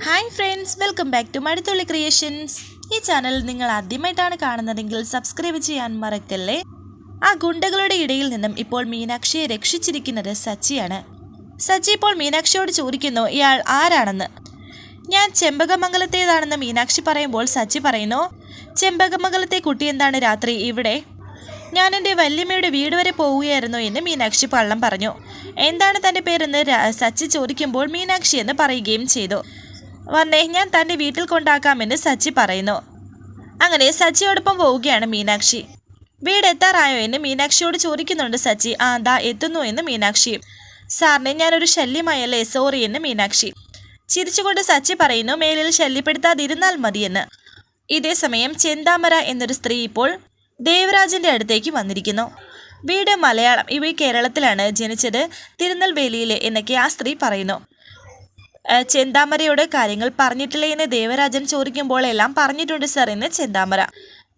Hi friends welcome back to Maduthulli creations ഈ channel നിങ്ങൾ ആദ്യമായിട്ടാണ് കാണുന്നതെങ്കിൽ സബ്സ്ക്രൈബ് ചെയ്യാൻ മറക്കല്ലേ? ആ ഗുണ്ടകളുടെ ഇടയിൽ നിന്നും ഇപ്പോൾ മീനാക്ഷിയെ രക്ഷിച്ചിരിക്കുന്നത് സച്ചിയാണ്. സച്ചി ഇപ്പോൾ മീനാക്ഷിയോട് ചോദിക്കുന്നു ഇയാൾ ആരാണെന്ന്? ഞാൻ ചെമ്പകമംഗലത്തേതാണെന്ന് മീനാക്ഷി പറയുമ്പോൾ സച്ചി പറയുന്നു ചെമ്പകമംഗലത്തെ കുട്ടി എന്താണ് രാത്രി ഇവിടെ? ഞാൻ എന്റെ വല്യമ്മയുടെ വീട് വരെ പോവുകയായിരുന്നു എന്ന് മീനാക്ഷി പള്ളം പറഞ്ഞു. എന്താണ് തന്റെ പേരെന്ന് സച്ചി ചോദിക്കുമ്പോൾ മീനാക്ഷി എന്ന് പറയുകയും ചെയ്തു. വന്നേ ഞാൻ തന്റെ വീട്ടിൽ കൊണ്ടാക്കാമെന്ന് സച്ചി പറയുന്നു. അങ്ങനെ സച്ചിയോടൊപ്പം പോവുകയാണ് മീനാക്ഷി. വീട് എത്താറായോ എന്ന് മീനാക്ഷിയോട് ചോദിക്കുന്നുണ്ട് സച്ചി. ആ ദാ എത്തുന്നു എന്ന് മീനാക്ഷി. സാറിനെ ഞാനൊരു ശല്യമായല്ലേ സോറി എന്ന് മീനാക്ഷി. ചിരിച്ചുകൊണ്ട് സച്ചി പറയുന്നു മേലിൽ ശല്യപ്പെടുത്താതിരുന്നാൽ മതിയെന്ന്. ഇതേ സമയം ചെന്താമര എന്നൊരു സ്ത്രീ ഇപ്പോൾ ദേവരാജന്റെ അടുത്തേക്ക് വന്നിരിക്കുന്നു. വീട് മലയാളം ഇവ കേരളത്തിലാണ് ജനിച്ചത് തിരുനെൽവേലിയിലെ എന്നൊക്കെ ആ സ്ത്രീ പറയുന്നു. ചെന്താമരയോട് കാര്യങ്ങൾ പറഞ്ഞിട്ടില്ലേ എന്ന് ദേവരാജൻ ചോദിക്കുമ്പോൾ എല്ലാം പറഞ്ഞിട്ടുണ്ട് സർ എന്ന് ചെന്താമര.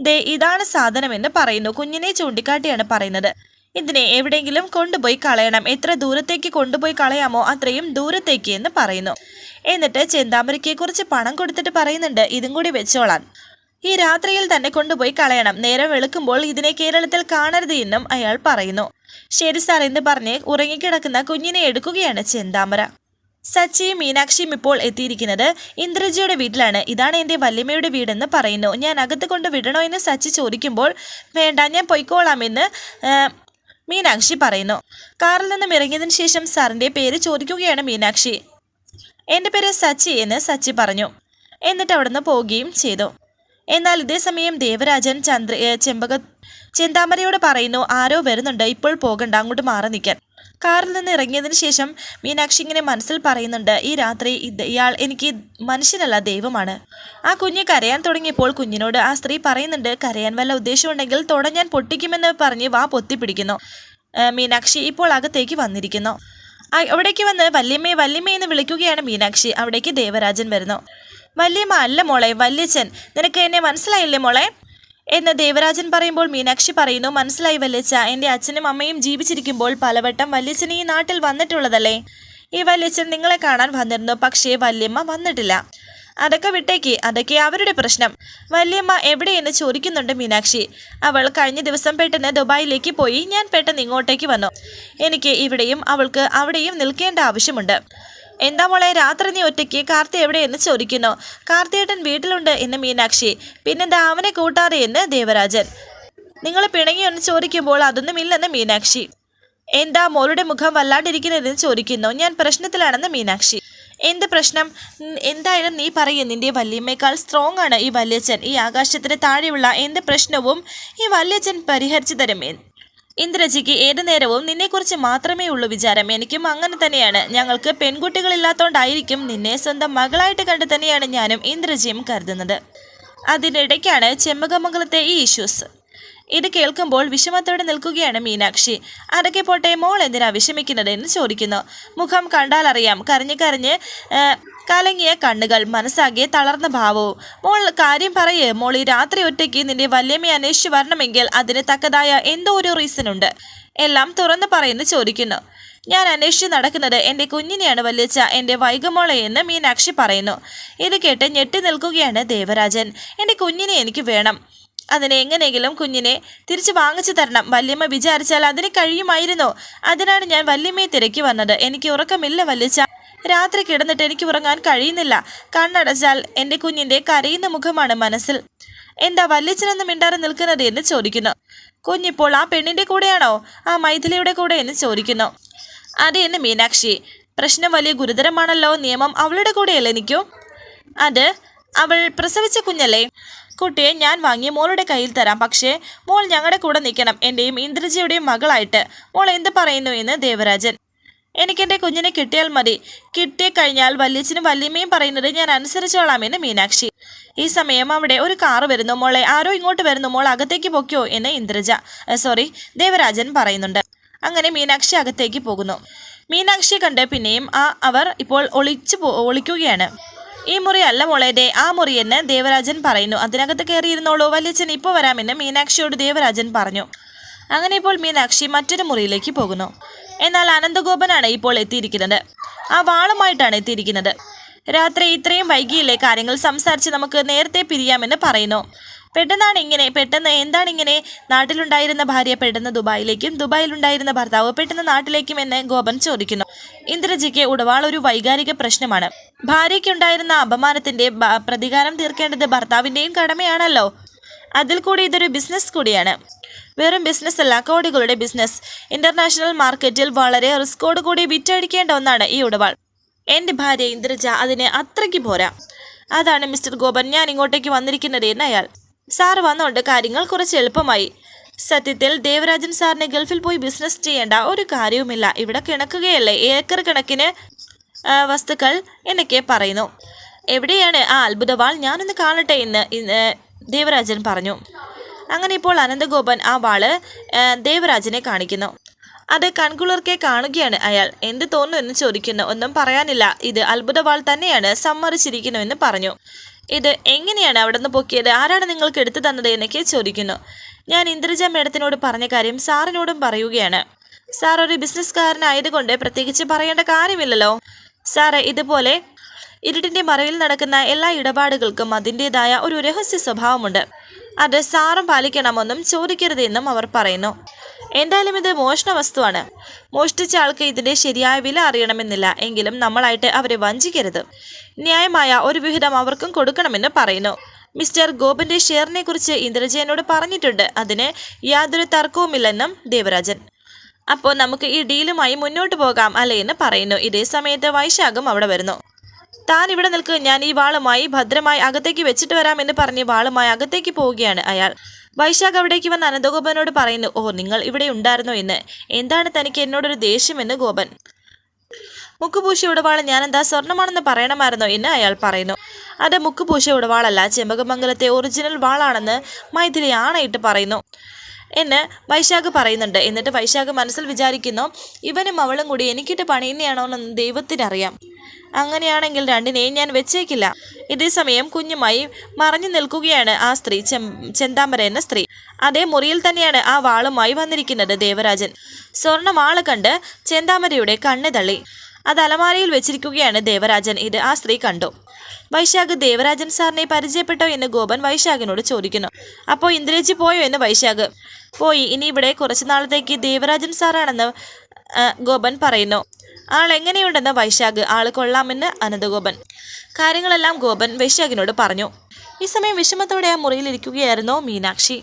ദേ ഇതാണ് സാധനം എന്ന് പറയുന്നു. കുഞ്ഞിനെ ചൂണ്ടിക്കാട്ടിയാണ് പറയുന്നത്. ഇതിനെ എവിടെയെങ്കിലും കൊണ്ടുപോയി കളയണം. എത്ര ദൂരത്തേക്ക് കൊണ്ടുപോയി കളയാമോ അത്രയും ദൂരത്തേക്ക് എന്ന് പറയുന്നു. എന്നിട്ട് ചെന്താമരയ്ക്ക് കുറച്ച് പണം കൊടുത്തിട്ട് പറയുന്നുണ്ട്. ഇതും കൂടി വെച്ചോളാൻ. ഈ രാത്രിയിൽ തന്നെ കൊണ്ടുപോയി കളയണം. നേരം വെളുക്കുമ്പോൾ ഇതിനെ കേരളത്തിൽ കാണരുത് എന്നും അയാൾ പറയുന്നു. ശരി സാർ എന്ന് പറഞ്ഞ് ഉറങ്ങിക്കിടക്കുന്ന കുഞ്ഞിനെ എടുക്കുകയാണ് ചെന്താമര. സച്ചിയും മീനാക്ഷിയും ഇപ്പോൾ എത്തിയിരിക്കുന്നത് ഇന്ദ്രജിയുടെ വീട്ടിലാണ്. ഇതാണ് എന്റെ വല്യമ്മയുടെ വീടെന്ന് പറയുന്നു. ഞാൻ അകത്ത് കൊണ്ട് വിടണോ എന്ന് സച്ചി ചോദിക്കുമ്പോൾ വേണ്ട ഞാൻ പൊയ്ക്കോളാമെന്ന് മീനാക്ഷി പറയുന്നു. കാറിൽ നിന്നും ഇറങ്ങിയതിന് ശേഷം സാറിന്റെ പേര് ചോദിക്കുകയാണ് മീനാക്ഷി. എന്റെ പേര് സച്ചി എന്ന് സച്ചി പറഞ്ഞു. എന്നിട്ട് അവിടുന്ന് പോവുകയും ചെയ്തു. എന്നാൽ ഇതേ സമയം ദേവരാജൻ ചന്ദ്ര ചെമ്പക ചെന്താമരയോട് പറയുന്നു ആരോ വരുന്നുണ്ട് ഇപ്പോൾ പോകണ്ട അങ്ങോട്ട് മാറി നിൽക്കാൻ. കാറിൽ നിന്ന് ഇറങ്ങിയതിന് ശേഷം മീനാക്ഷി ഇങ്ങനെ മനസ്സിൽ പറയുന്നുണ്ട് ഈ രാത്രി ഇയാൾ എനിക്ക് മനുഷ്യനല്ല ദൈവമാണ്. ആ കുഞ്ഞ് കരയാൻ തുടങ്ങിയപ്പോൾ കുഞ്ഞിനോട് ആ സ്ത്രീ പറയുന്നുണ്ട് കരയാൻ വല്ല ഉദ്ദേശമുണ്ടെങ്കിൽ തുട ഞാൻ പൊട്ടിക്കുമെന്ന് പറഞ്ഞ് വാ പൊത്തിപ്പിടിക്കുന്നു. മീനാക്ഷി ഇപ്പോൾ അകത്തേക്ക് വന്നിരിക്കുന്നു. അവിടേക്ക് വന്ന് വല്യമ്മേ വല്യമ്മേ എന്ന് വിളിക്കുകയാണ് മീനാക്ഷി. അവിടേക്ക് ദേവരാജൻ വരുന്നു. വല്യമ്മ അല്ല മോളെ വല്യച്ഛൻ. നിനക്ക് എന്നെ മനസ്സിലായില്ലേ മോളെ? എന്ന് ദേവരാജൻ പറയുമ്പോൾ മീനാക്ഷി പറയുന്നു മനസ്സിലായി വല്ലച്ച എന്റെ അച്ഛനും അമ്മയും ജീവിച്ചിരിക്കുമ്പോൾ പലവട്ടം വല്യച്ഛൻ ഈ നാട്ടിൽ വന്നിട്ടുള്ളതല്ലേ? ഈ വല്യച്ഛൻ നിങ്ങളെ കാണാൻ വന്നിരുന്നു പക്ഷേ വല്യമ്മ വന്നിട്ടില്ല. അതൊക്കെ വിട്ടേക്ക് അതൊക്കെ അവരുടെ പ്രശ്നം. വല്യമ്മ എവിടെയെന്ന് ചോദിക്കുന്നുണ്ട് മീനാക്ഷി. അവൾ കഴിഞ്ഞ ദിവസം പെട്ടെന്ന് ദുബായിലേക്ക് പോയി ഞാൻ പെട്ടെന്ന് ഇങ്ങോട്ടേക്ക് വന്നു. എനിക്ക് ഇവിടെയും അവൾക്ക് അവിടെയും നിൽക്കേണ്ട ആവശ്യമുണ്ട്. എന്താ മോളെ രാത്രി നീ ഒറ്റയ്ക്ക് കാർത്തി എവിടെയെന്ന് ചോദിക്കുന്നു. കാർത്തിയേട്ടൻ വീട്ടിലുണ്ട് എന്ന് മീനാക്ഷി. പിന്നെന്താ അവനെ കൂട്ടാതെ എന്ന് ദേവരാജൻ. നിങ്ങൾ പിണങ്ങിയൊന്ന് ചോദിക്കുമ്പോൾ അതൊന്നുമില്ലെന്ന് മീനാക്ഷി. എന്താ മോളുടെ മുഖം വല്ലാണ്ടിരിക്കുന്നതെന്ന് ചോദിക്കുന്നു. ഞാൻ പ്രശ്നത്തിലാണെന്ന് മീനാക്ഷി. എന്ത് പ്രശ്നം? എന്തായാലും നീ പറയും നിന്റെ വല്യമ്മേക്കാൾ സ്ട്രോങ് ആണ് ഈ വല്യച്ഛൻ. ഈ ആകാശത്തിന് താഴെയുള്ള എന്ത് പ്രശ്നവും ഈ വല്യച്ഛൻ പരിഹരിച്ചു തരും ഇന്ദ്രജിക്ക് ഏതു നേരവും നിന്നെക്കുറിച്ച് മാത്രമേ ഉള്ളൂ വിചാരം. എനിക്കും അങ്ങനെ തന്നെയാണ്. ഞങ്ങൾക്ക് പെൺകുട്ടികളില്ലാത്തോണ്ടായിരിക്കും നിന്നെ സ്വന്തം മകളായിട്ട് കണ്ട് തന്നെയാണ് ഞാനും ഇന്ദ്രജിയും കരുതുന്നത്. അതിനിടയ്ക്കാണ് ചെമ്മകമംഗലത്തെ ഈ ഇഷ്യൂസ് ഇത് കേൾക്കുമ്പോൾ വിഷമത്തോടെ നിൽക്കുകയാണ് മീനാക്ഷി. അതൊക്കെ പോട്ടെ മോൾ എന്തിനാ വിഷമിക്കുന്നത് എന്ന് ചോദിക്കുന്നു. മുഖം കണ്ടാലറിയാം. കരഞ്ഞ് കരഞ്ഞ് കലങ്ങിയ കണ്ണുകൾ മനസ്സാകെ തളർന്ന ഭാവവും. മോൾ കാര്യം പറയേ മോൾ ഈ രാത്രി ഒറ്റയ്ക്ക് നിന്റെ വല്യമ്മയെ അന്വേഷിച്ച് വരണമെങ്കിൽ അതിന് തക്കതായ എന്തോ ഒരു റീസൺ ഉണ്ട്. എല്ലാം തുറന്നു പറയുന്നു ചോദിക്കുന്നു. ഞാൻ അന്വേഷിച്ച് നടക്കുന്നത് എന്റെ കുഞ്ഞിനെയാണ് വല്യച്ച എന്റെ വൈകമോളെ എന്ന് മീനാക്ഷി പറയുന്നു. ഇത് കേട്ട് ഞെട്ടി നിൽക്കുകയാണ് ദേവരാജൻ. എന്റെ കുഞ്ഞിനെ എനിക്ക് വേണം. അതിനെ എങ്ങനെയെങ്കിലും കുഞ്ഞിനെ തിരിച്ചു വാങ്ങിച്ചു തരണം. വല്യമ്മ വിചാരിച്ചാൽ അതിന് കഴിയുമായിരുന്നു. അതിനാണ് ഞാൻ വല്യമ്മയെ തിരക്കി വന്നത്. എനിക്ക് ഉറക്കമില്ല വല്യച്ച രാത്രി കിടന്നിട്ട് എനിക്ക് ഉറങ്ങാൻ കഴിയുന്നില്ല. കണ്ണടച്ചാൽ എന്റെ കുഞ്ഞിന്റെ കരയുന്ന മുഖമാണ് മനസ്സിൽ. എന്താ വല്യച്ഛനൊന്നും മിണ്ടാതെ നിൽക്കുന്നത് എന്ന് ചോദിക്കുന്നു. കുഞ്ഞിപ്പോൾ ആ പെണ്ണിന്റെ കൂടെയാണോ? ആ മൈഥിലിയുടെ കൂടെ എന്ന് ചോദിക്കുന്നു. അതെ എന്ന് മീനാക്ഷി. പ്രശ്നം വലിയ ഗുരുതരമാണല്ലോ നിയമം അവളുടെ കൂടെയല്ലേ എനിക്കോ അത് അവൾ പ്രസവിച്ച കുഞ്ഞല്ലേ? കുട്ടിയെ ഞാൻ വാങ്ങി മോളുടെ കയ്യിൽ തരാം. പക്ഷേ മോൾ ഞങ്ങളുടെ കൂടെ നിൽക്കണം എന്റെയും ഇന്ദ്രജിയുടെയും മകളായിട്ട്. മോൾ എന്ത് പറയുന്നു എന്ന് ദേവരാജൻ. എനിക്കെന്റെ കുഞ്ഞിനെ കിട്ടിയാൽ മതി. കിട്ടിയ കഴിഞ്ഞാൽ വല്യമ്മയും പറയുന്നത് ഞാൻ അനുസരിച്ചോളാമെന്ന് മീനാക്ഷി. ഈ സമയം അവിടെ ഒരു കാറ് വരുന്നു. മോളെ ആരോ ഇങ്ങോട്ട് വരുന്നു. മോൾ അകത്തേക്ക് പൊക്കോ എന്ന് ഇന്ദ്രജ സോറി ദേവരാജൻ പറയുന്നുണ്ട്. അങ്ങനെ മീനാക്ഷി അകത്തേക്ക് പോകുന്നു. മീനാക്ഷിയെ കണ്ട് പിന്നെയും ആ അവർ ഇപ്പോൾ ഒളിച്ചു ഒളിക്കുകയാണ്. ഈ മുറി അല്ല മോളെ ദേ ആ മുറി എന്ന് ദേവരാജൻ പറയുന്നു. അതിനകത്ത് കയറിയിരുന്നോളൂ. വല്യച്ഛൻ ഇപ്പോൾ വരാമെന്ന് മീനാക്ഷിയോട് ദേവരാജൻ പറഞ്ഞു. അങ്ങനെ ഇപ്പോൾ മീനാക്ഷി മറ്റൊരു മുറിയിലേക്ക് പോകുന്നു. എന്നാൽ അനന്തഗോപനാണ് ഇപ്പോൾ എത്തിയിരിക്കുന്നത്. ആ വാളുമായിട്ടാണ് എത്തിയിരിക്കുന്നത്. രാത്രി ഇത്രയും വൈകിയില്ലേ കാര്യങ്ങൾ സംസാരിച്ച് നമുക്ക് നേരത്തെ പിരിയാമെന്ന് പറയുന്നു. പെട്ടെന്നാണ് ഇങ്ങനെ പെട്ടെന്ന് എന്താണ് ഇങ്ങനെ? നാട്ടിലുണ്ടായിരുന്ന ഭാര്യ പെട്ടെന്ന് ദുബായിലേക്കും ദുബായിലുണ്ടായിരുന്ന ഭർത്താവ് പെട്ടെന്ന് നാട്ടിലേക്കും എന്ന് ഗോപൻ ചോദിക്കുന്നു. ഇന്ദ്രജിക്ക് ഉടവാൾ ഒരു വൈകാരിക പ്രശ്നമാണ്. ഭാര്യയ്ക്കുണ്ടായിരുന്ന അപമാനത്തിന്റെ പ്രതികാരം തീർക്കേണ്ടത് ഭർത്താവിന്റെയും കടമയാണല്ലോ. അതിൽ കൂടി ഇതൊരു ബിസിനസ് കൂടിയാണ്. വെറും ബിസിനസ് അല്ല കോടികളുടെ ബിസിനസ് ഇന്റർനാഷണൽ മാർക്കറ്റിൽ വളരെ റിസ്കോട് കൂടി വിറ്റഴിക്കേണ്ട ഒന്നാണ് ഈ ഉടവാൾ എന്റെ ഭാര്യ ഇന്ദ്രജ അതിനെ അത്രയ്ക്ക് പോരാ. അതാണ് മിസ്റ്റർ ഗോപൻ ഞാൻ ഇങ്ങോട്ടേക്ക് വന്നിരിക്കുന്നത് എന്ന് അയാൾ. സാർ വന്നുകൊണ്ട് കാര്യങ്ങൾ കുറച്ച് എളുപ്പമായി. സത്യത്തിൽ ദേവരാജൻ സാറിന് ഗൾഫിൽ പോയി ബിസിനസ് ചെയ്യേണ്ട ഒരു കാര്യവുമില്ല. ഇവിടെ കിണക്കുകയല്ലേ? ഏക്കർ കണക്കിന് വസ്തുക്കൾ എന്നൊക്കെ പറയുന്നു. എവിടെയാണ്? ആ അത്ഭുതവാൾ. ഞാനൊന്ന് കാണട്ടെ ഇന്ന് ദേവരാജൻ പറഞ്ഞു. അങ്ങനെ ഇപ്പോൾ അനന്തഗോപൻ ആ വാൾ ദേവരാജനെ കാണിക്കുന്നു. അത് കൺകുളിർക്കെ കാണുകയാണ് അയാൾ. എന്ത് തോന്നുന്നു എന്ന് ചോദിക്കുന്നു. ഒന്നും പറയാനില്ല. ഇത് അത്ഭുതവാൾ തന്നെയാണ്. സമ്മറിച്ചിരിക്കുന്നുവെന്ന് പറഞ്ഞു. ഇത് എങ്ങനെയാണ് അവിടെ നിന്ന് പൊക്കിയത്? ആരാണ് നിങ്ങൾക്ക് എടുത്തു തന്നത് എന്നൊക്കെ ചോദിക്കുന്നു. ഞാൻ ഇന്ദ്രജ മേഡത്തിനോട് പറഞ്ഞ കാര്യം സാറിനോടും പറയുകയാണ്. സാർ ഒരു ബിസിനസ്സുകാരനായതുകൊണ്ട് പ്രത്യേകിച്ച് പറയേണ്ട കാര്യമില്ലല്ലോ. സാറ് ഇതുപോലെ ഇരുട്ടിന്റെ മറവിൽ നടക്കുന്ന എല്ലാ ഇടപാടുകൾക്കും അതിന്റെതായ ഒരു രഹസ്യ സ്വഭാവമുണ്ട്. അത് സാറും പാലിക്കണമെന്നും ചോദിക്കരുതെന്നും അവർ പറയുന്നു. എന്തായാലും ഇത് മോഷണ വസ്തുവാണ്. മോഷ്ടിച്ച ആൾക്ക് ഇതിന്റെ ശരിയായ വില അറിയണമെന്നില്ല. എങ്കിലും നമ്മളായിട്ട് അവരെ വഞ്ചിക്കരുത്. ന്യായമായ ഒരു വിഹിതം അവർക്കും കൊടുക്കണമെന്ന് പറയുന്നു. മിസ്റ്റർ ഗോപന്റെ ഷെയറിനെ കുറിച്ച് ഇന്ദ്രജയനോട് പറഞ്ഞിട്ടുണ്ട്. അതിന് യാതൊരു തർക്കവുമില്ലെന്നും ദേവരാജൻ. അപ്പോൾ നമുക്ക് ഈ ഡീലുമായി മുന്നോട്ട് പോകാം അല്ലേ എന്ന് പറയുന്നു. ഇതേ സമയത്ത് വൈശാഖം അവിടെ വരുന്നു. താൻ ഇവിടെ നിൽക്ക് ഞാൻ ഈ വാളുമായി ഭദ്രമായി അകത്തേക്ക് വെച്ചിട്ട് വരാമെന്ന് പറഞ്ഞ് വാളുമായി അകത്തേക്ക് പോവുകയാണ് അയാൾ. വൈശാഖ് അവിടേക്ക് വന്ന് അനന്തഗോപനോട് പറയുന്നു ഓ നിങ്ങൾ ഇവിടെ ഉണ്ടായിരുന്നോ എന്ന്? എന്താണ് തനിക്ക് എന്നോടൊരു ദേഷ്യമെന്ന് ഗോപൻ? മുക്കുപൂശ ഉടവാൾ ഞാൻ എന്താ സ്വർണമാണെന്ന് പറയണമായിരുന്നോ എന്ന് അയാൾ പറയുന്നു. അത് മുക്കുപൂശ ഉടവാളല്ല ചെമ്പകമംഗലത്തെ ഒറിജിനൽ വാളാണെന്ന് മൈഥിലി ആണയിട്ട് പറയുന്നു. എന്ന് വൈശാഖ് പറയുന്നുണ്ട്. എന്നിട്ട് വൈശാഖ് മനസ്സിൽ വിചാരിക്കുന്നു ഇവനും അവളും കൂടി എനിക്കിട്ട് പണിയുന്നയാണോ എന്ന് ദൈവത്തിനറിയാം. അങ്ങനെയാണെങ്കിൽ രണ്ടിനെയും ഞാൻ വെച്ചേക്കില്ല. ഇതേ സമയം കുഞ്ഞുമായി മറഞ്ഞു നിൽക്കുകയാണ് ആ സ്ത്രീ ചെന്താമര എന്ന സ്ത്രീ. അതേ മുറിയിൽ തന്നെയാണ് ആ വാളുമായി വന്നിരിക്കുന്നത് ദേവരാജൻ. സ്വർണ വാൾ കണ്ട് ചെന്താമരയുടെ കണ്ണ് തള്ളി. അത് അലമാരയിൽ വെച്ചിരിക്കുകയാണ് ദേവരാജൻ. ഇത് ആ സ്ത്രീ കണ്ടു. വൈശാഖ് ദേവരാജൻ സാറിനെ പരിചയപ്പെട്ടോ എന്ന് ഗോപൻ വൈശാഖിനോട് ചോദിക്കുന്നു. അപ്പോൾ ഇന്ദ്രജി പോയോ എന്ന് വൈശാഖ്. പോയി. ഇനി ഇവിടെ കുറച്ചു നാളത്തേക്ക് ദേവരാജൻ സാറാണെന്ന് ഗോപൻ പറയുന്നു. ആൾ എങ്ങനെയുണ്ടെന്ന് വൈശാഖ്. ആൾ കൊള്ളാമെന്ന് അനന്തഗോപൻ കാര്യങ്ങളെല്ലാം ഗോപൻ വൈശാഖിനോട് പറഞ്ഞു. ഈ സമയം വിഷമത്തോടെ ആ മുറിയിലിരിക്കുകയായിരുന്നു മീനാക്ഷി.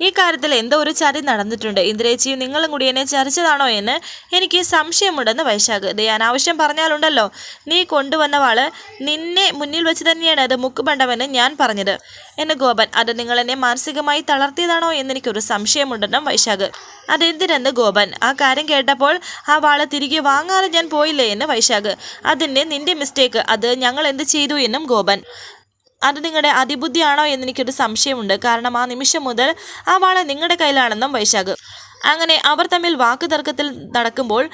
ഈ കാര്യത്തിൽ എന്തോ ഒരു ചതി നടന്നിട്ടുണ്ട്. ഇന്ദ്രേച്ചിയും നിങ്ങളും കൂടി എന്നെ ചതിച്ചതാണോ എന്ന് എനിക്ക് സംശയമുണ്ടെന്ന് വൈശാഖ്. ദേ അനാവശ്യം പറഞ്ഞാലുണ്ടല്ലോ. നീ കൊണ്ടുവന്ന വാൾ നിന്നെ മുന്നിൽ വെച്ച് തന്നെയാണ് അത് മുക്കുപണ്ടമെന്ന് ഞാൻ പറഞ്ഞത്. എന്ന് ഗോപൻ അത് നിങ്ങൾ എന്നെ മാനസികമായി തളർത്തിയതാണോ എന്നെനിക്കൊരു സംശയമുണ്ടെന്നും വൈശാഖ്. അതെന്തിനെന്ന് ഗോപൻ ആ കാര്യം കേട്ടപ്പോൾ ആ വാൾ തിരികെ വാങ്ങാതെ ഞാൻ പോയില്ലേ എന്ന് വൈശാഖ്. അതിന്റെ നിന്റെ മിസ്റ്റേക്ക് അത് ഞങ്ങൾ എന്ത് ചെയ്തു എന്നും ഗോപൻ. അത് നിങ്ങളുടെ അതിബുദ്ധിയാണോ എന്ന് എനിക്കൊരു സംശയമുണ്ട്. കാരണം ആ നിമിഷം മുതൽ ആ വാള നിങ്ങളുടെ കയ്യിലാണെന്നും വൈശാഖ്. അങ്ങനെ അവർ തമ്മിൽ വാക്ക് തർക്കത്തിൽ നടക്കുമ്പോൾ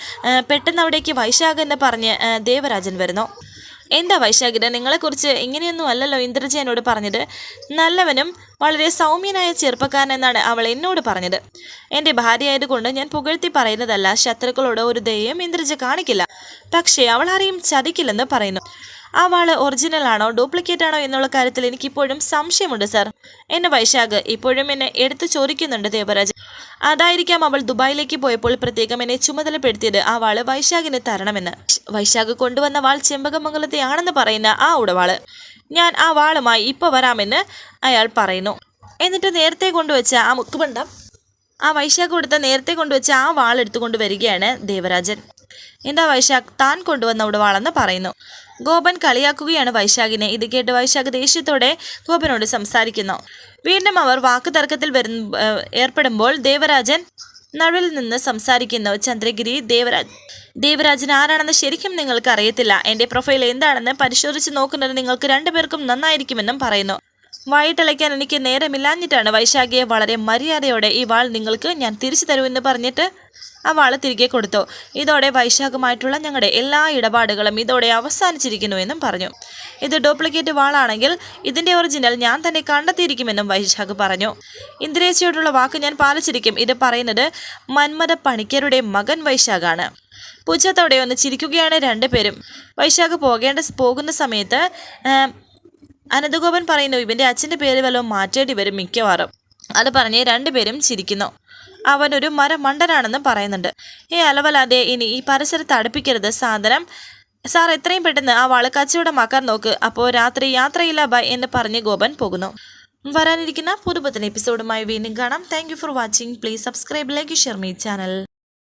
പെട്ടെന്ന് അവിടേക്ക് വൈശാഖ് എന്ന് പറഞ്ഞ് ദേവരാജൻ വരുന്നു. എന്താ വൈശാഖിന് നിങ്ങളെക്കുറിച്ച് ഇങ്ങനെയൊന്നും അല്ലല്ലോ ഇന്ദ്രജയനോട് പറഞ്ഞത്. നല്ലവനും വളരെ സൗമ്യനായ ചെറുപ്പക്കാരൻ എന്നാണ് അവൾ എന്നോട് പറഞ്ഞത്. എന്റെ ഭാര്യയായതുകൊണ്ട് ഞാൻ പുകഴ്ത്തി പറയുന്നതല്ല ശത്രുക്കളോട് ഒരു ദയയും ഇന്ദ്രജ കാണിക്കില്ല. പക്ഷേ അവൾ ആരെയും ചതിക്കില്ലെന്ന് പറയുന്നു. ആ വാൾ ഒറിജിനൽ ആണോ? ഡ്യൂപ്ലിക്കേറ്റ് ആണോ എന്നുള്ള കാര്യത്തിൽ എനിക്കിപ്പോഴും സംശയമുണ്ട് സാർ എന്നെ വൈശാഖ് ഇപ്പോഴും എന്നെ എടുത്തു ചോദിക്കുന്നുണ്ട് ദേവരാജ്. അതായിരിക്കാം അവൾ ദുബായിലേക്ക് പോയപ്പോൾ പ്രത്യേകം എന്നെ ചുമതലപ്പെടുത്തിയത് ആ വാൾ വൈശാഖിന് തരണമെന്ന്. വൈശാഖ് കൊണ്ടുവന്ന വാൾ ചെമ്പകമംഗലത്തെ ആണെന്ന് പറയുന്ന ആ ഉടവാൾ. ഞാൻ ആ വാളുമായി ഇപ്പോൾ വരാമെന്ന് അയാൾ പറയുന്നു. എന്നിട്ട് നേരത്തെ കൊണ്ടുവച്ച ആ മുക്കുബണ്ടം ആ വൈശാഖ് കൊടുത്ത നേരത്തെ കൊണ്ടുവച്ച ആ വാൾ എടുത്തുകൊണ്ട് വരികയാണ് ദേവരാജൻ. എന്താ വൈശാഖ്? താൻ കൊണ്ടുവന്ന ഉടവാളെന്ന് പറയുന്നു. ഗോപൻ കളിയാക്കുകയാണ് വൈശാഖിനെ. ഇത് കേട്ട് വൈശാഖ് ദേഷ്യത്തോടെ ഗോപനോട് സംസാരിക്കുന്നു. വീണ്ടും അവർ വാക്കുതർക്കത്തിൽ വരുന്ന ഏർപ്പെടുമ്പോൾ ദേവരാജൻ നടുവിൽ നിന്ന് സംസാരിക്കുന്നു. ചന്ദ്രഗിരി ദേവരാജ് ദേവരാജൻ ആരാണെന്ന് ശരിക്കും നിങ്ങൾക്ക് അറിയത്തില്ല എന്റെ പ്രൊഫൈൽ എന്താണെന്ന് പരിശോധിച്ച് നോക്കുന്നത് നിങ്ങൾക്ക് രണ്ടുപേർക്കും നന്നായിരിക്കുമെന്നും പറയുന്നു. വായിട്ടളയ്ക്കാൻ എനിക്ക് നേരമില്ലാഞ്ഞിട്ടാണ് വൈശാഖിയെ വളരെ മര്യാദയോടെ ഈ വാൾ നിങ്ങൾക്ക് ഞാൻ തിരിച്ചു തരുമെന്ന് പറഞ്ഞിട്ട് ആ വാൾ തിരികെ കൊടുത്തു. ഇതോടെ വൈശാഖുമായിട്ടുള്ള ഞങ്ങളുടെ എല്ലാ ഇടപാടുകളും ഇതോടെ അവസാനിച്ചിരിക്കുന്നു എന്നും പറഞ്ഞു. ഇത് ഡ്യൂപ്ലിക്കേറ്റ് വാളാണെങ്കിൽ ഇതിന്റെ ഒറിജിനൽ ഞാൻ തന്നെ കണ്ടെത്തിയിരിക്കുമെന്നും വൈശാഖ് പറഞ്ഞു. ഇന്ദ്രേച്ചിയോടുള്ള വാക്ക് ഞാൻ പാലിച്ചിരിക്കും. ഇത് പറയുന്നത് മന്മഥ പണിക്കരുടെ മകൻ വൈശാഖാണ്. പുച്ഛത്തോടെ ഒന്ന് ചിരിക്കുകയാണ് രണ്ടുപേരും. വൈശാഖ് പോകേണ്ട പോകുന്ന സമയത്ത് അനന്തഗോപൻ പറയുന്നു ഇവന്റെ അച്ഛന്റെ പേര് വല്ലതും മാറ്റേണ്ടി വരും മിക്കവാറും. അത് പറഞ്ഞ് രണ്ടുപേരും ചിരിക്കുന്നു. അവൻ ഒരു മരമണ്ടനാണെന്നും പറയുന്നുണ്ട്. ഈ അലവലാതെ ഇനി ഈ പരിസരത്ത് അടുപ്പിക്കരുത് സാധനം. സാർ എത്രയും പെട്ടെന്ന് ആ വാൾ കച്ചവടമാക്കാൻ നോക്ക്. അപ്പോൾ രാത്രി യാത്രയില്ല ബൈ എന്ന് പറഞ്ഞ് ഗോപൻ പോകുന്നു. വരാനിരിക്കുന്ന പുതുപത്തിന് എപ്പിസോഡുമായി വീണ്ടും കാണാം. Thank for watching please subscribe like share me channel